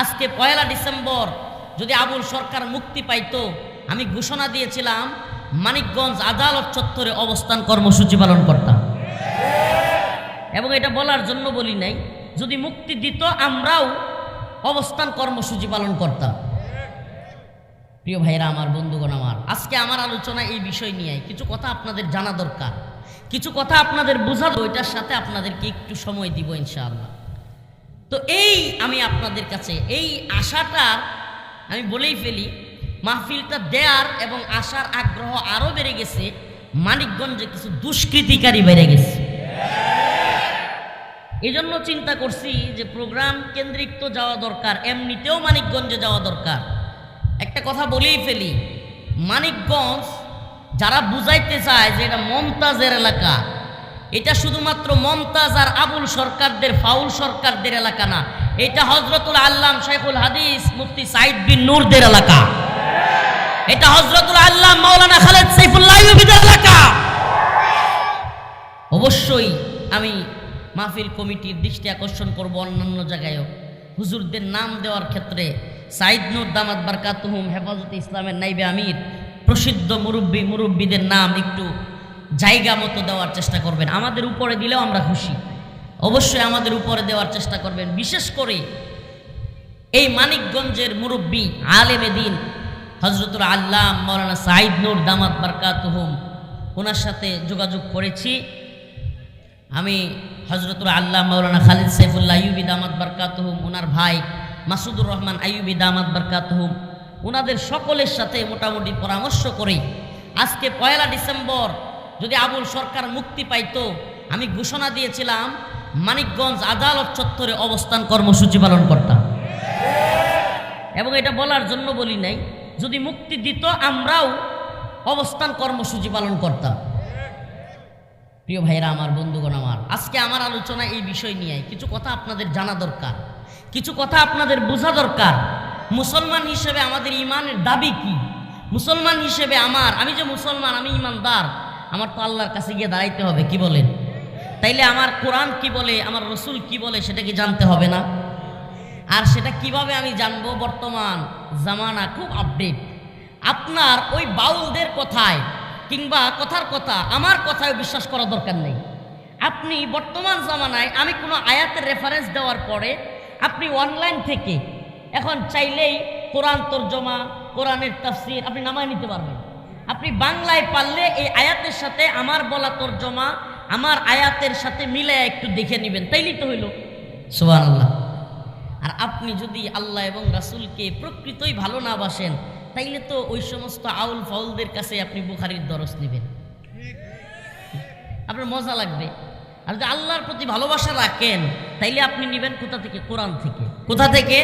আজকে পয়লা ডিসেম্বর যদি আবুল সরকার মুক্তি পাইতো, আমি ঘোষণা দিয়েছিলাম, মানিকগঞ্জ আদালত চত্বরে অবস্থান কর্মসূচি পালন করতাম। এবং এটা বলার জন্য বলি নাই, যদি মুক্তি দিত, আমরাও অবস্থান কর্মসূচি পালন করতাম। প্রিয় ভাইরা, আমার বন্ধুগণ আমার, আজকে আমার আলোচনা এই বিষয় নিয়ে, কিছু কথা আপনাদের জানা দরকার, কিছু কথা আপনাদের বোঝা ওইটার সাথে আপনাদেরকে একটু সময় দিব ইনশাআল্লাহ। তো এই আমি আপনাদের কাছে, এই আশাটা আমি বলেই ফেলি, মাহফিলটা দেয়ার এবং আসার আগ্রহ আরও বেড়ে গেছে, মানিকগঞ্জে কিছু দুষ্কৃতিকারী বেড়ে গেছে। এই জন্য চিন্তা করছি যে প্রোগ্রাম কেন্দ্রিক তো যাওয়া দরকার, এমনিতেও মানিকগঞ্জে যাওয়া দরকার। একটা কথা বলেই ফেলি, মানিকগঞ্জ যারা বুঝাইতে চায় যে এটা মমতাজের এলাকা এটা শুধুমাত্র মমতাজ আর আবুল সরকারদের, ফাউল সরকারদের এলাকা না। এটা হজরতুল আল্লাম শেখুল হাদিস মুফতি সাইদ বিন নূরদের এলাকা। এটা হজরতুল আল্লাহ মাওলানা খালেদ সাইফুল্লাহ এলাকা। অবশ্যই আমি মাহফিল কমিটির দৃষ্টি আকর্ষণ করব অন্যান্য জায়গায়ও। হুজুরদের নাম দেওয়ার ক্ষেত্রে সাইদ নূর দামাত বারকাতুহুম হেফাজতে ইসলামের নাইবে আমির, প্রসিদ্ধ মুরব্বী মুরব্বীদের নাম একটু জায়গা মতো দেওয়ার চেষ্টা করবেন। আমাদের উপরে দিলেও আমরা খুশি। অবশ্যই আমাদের উপরে দেওয়ার চেষ্টা করবেন। বিশেষ করে এই মানিকগঞ্জের মুরব্বী আলেমে দিন হজরতুল আল্লাহ মৌলানা সাইদ নূর দামাত বারকাতুহুম, ওনার সাথে যোগাযোগ করেছি। আমি হজরতুল আল্লাহ মৌলানা খালিদ সাইফুল্লাহ আইয়ুবি দামাত বারকাতুহুম, ওনার ভাই মাসুদুর রহমান আইয়ুবি দামাত বারকাতুহুম, ওনাদের সকলের সাথে মোটামুটি পরামর্শ করে আজকে পয়লা ডিসেম্বর যদি আবুল সরকার মুক্তি পাইতো, আমি ঘোষণা দিয়েছিলাম, মানিকগঞ্জ আদালত চত্বরে অবস্থান কর্মসূচি পালন করতাম। এবং এটা বলার জন্য বলি নাই, যদি মুক্তি দিত, আমরাও অবস্থান কর্মসূচি পালন করতাম। প্রিয় ভাইরা আমার বন্ধুগণ আমার, আজকে আমার আলোচনা এই বিষয় নিয়ে। কিছু কথা আপনাদের জানা দরকার, কিছু কথা আপনাদের বোঝা দরকার। মুসলমান হিসেবে আমাদের ইমানের দাবি কি? মুসলমান হিসেবে আমার, আমি যে মুসলমান, আমি ইমানদার আমার তো আল্লাহর কাছে গিয়ে দাঁড়াইতে হবে, কি বলেন? তাইলে আমার কোরআন কি বলে, আমার রসুল কি বলে, সেটা কি জানতে হবে না? আর সেটা কীভাবে আমি জানব? বর্তমান জামানা খুব আপডেট আপনার ওই বাউলদের কথায় কিংবা কথার কথা, আমার কথায় বিশ্বাস করা দরকার নেই। আপনি বর্তমান জামানায়, আমি কোনো আয়াতের রেফারেন্স দেওয়ার পরে আপনি অনলাইন থেকে এখন চাইলেই কোরআন তর্জমা, কোরআনের তাফসির আপনি নামায় নিতে পারবেন। আপনি বাংলায় পারলে এই আয়াতের সাথে আমার বলা তর্জমা, আমার আয়াতের সাথে মিলে একটু দেখে নেবেন। তাইলেই তো হইল। সুবাহ আল্লাহ আর আপনি যদি আল্লাহ এবং রাসুলকে প্রকৃতই ভালো না বাসেন, তাইলে তো ওই সমস্ত আউল ফাউলদের কাছে আপনি বুখারির দরস নেবেন। আপনার মজা লাগবে। আর যদি আল্লাহর প্রতি ভালোবাসা রাখেন, তাইলে আপনি নেবেন কোথা থেকে? কোরআন থেকে। কোথা থেকে?